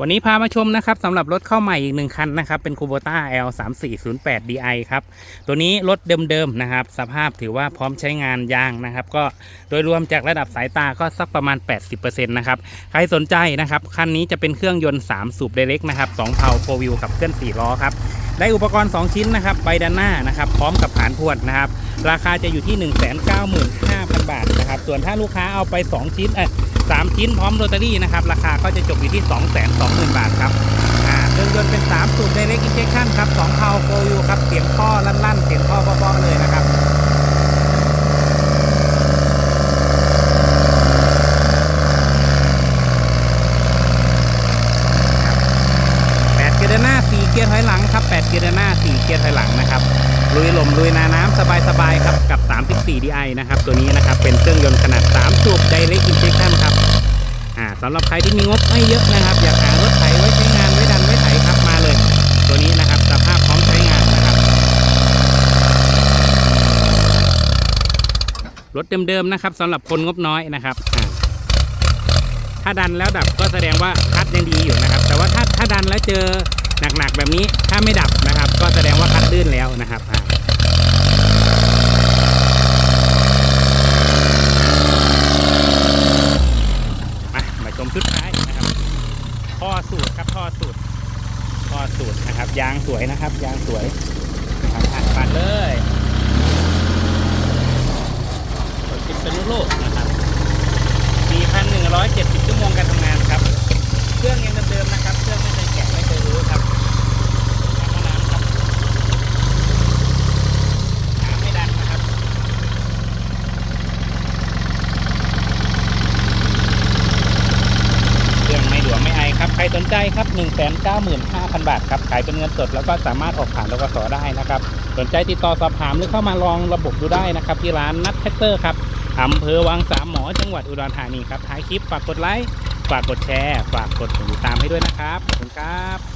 วันนี้พามาชมนะครับสำหรับรถเข้าใหม่อีกหนึ่งคันนะครับ เป็น Kubota L 3 4 0 8 DI ครับ ตัวนี้รถเดิมๆนะครับ สภาพถือว่าพร้อมใช้งานยางนะครับ ก็โดยรวมจากระดับสายตาก็สักประมาณ 80%นะครับใครสนใจนะครับ คันนี้จะเป็นเครื่องยนต์ 3 สูบเดเล็กนะครับ2เพาโฟวิลกับเคลื่อน4ล้อครับได้อุปกรณ์ 2 ชิ้นนะครับใบด้านหน้านะครับพร้อมกับฐานพวดนะครับราคาจะอยู่ที่ 1 9 5 0 0 0 บาทนะครับส่วนถ้าลูกค้าเอาไป 2 ชิ้นเออ 3 ชิ้นพร้อมโรตารี่นะครับ ราคาก็จะจบอยู่ที่ 2 2 0 0 0 0 บาทครับเครื่องยนต์เป็น 3 สูบในเล็กอินเจคชั่นครับ2เพาโฟยูครับ เสียงท่อลั่นๆ เสียงท่อป้อๆเลยนะครับ8เกียร์หน้า 4 เกียร์ถอยหลังครับ8เกียร์หน้า 4 เกียร์ถอยหลังนะครับลุยลมลุยนาน้ำสบายสบายครับกับ 34DI นะครับ ตัวนี้นะครับ เป็นเครื่องยนต์ขนาด 3 สูบ Direct Injection ครับ สำหรับใครที่มีงบไม่เยอะนะครับ อยากหารถไถไว้ใช้งานไว้ดันไว้ไถครับมาเลย ตัวนี้นะครับสภาพพร้อมใช้งานนะครับ รถเดิมๆนะครับสำหรับคนงบน้อยนะครับถ้าดันแล้วดับก็แสดงว่าคัดยังดีอยู่นะครับ แต่ว่าถ้าถ้าดันแล้วเจอหนักๆแบบนี้ถ้าไม่ดับนะครับ ก็แสดงว่าคัดลื่นแล้วนะครับอ่ามามาชมชุดท้ายนะครับ ท่อสูตรครับท่อสูตรท่อสูตรนะครับ ยางสวยนะครับ ยางสวยนะครับอะปัดเลยรถพิษณุโลกนะครับ4,170ชั่วโมงการทำงานครับ เครื่องยังเดิมๆนะครับ เครื่องไม่เคยแกะไม่เคยรู้ครับน้ำน้ำครับน้ำไม่ดันนะครับ เครื่องไม่หลวมไม่ ไอครับใครสนใจครับ195,000 บาทครับขายเป็นเงินสดแล้วก็สามารถออกผ่านรกสได้นะครับ สนใจติดต่อสอบถามหรือเข้ามาลองระบบดูได้นะครับ ที่ร้านนัดแท็กเตอร์ครับอำเภอวังสามหมอจังหวัดอุดรธานีครับท้ายคลิปฝากกดไลค์ฝากกดแชร์ ฝากกดติดตามให้ด้วยนะครับขอบคุณครับ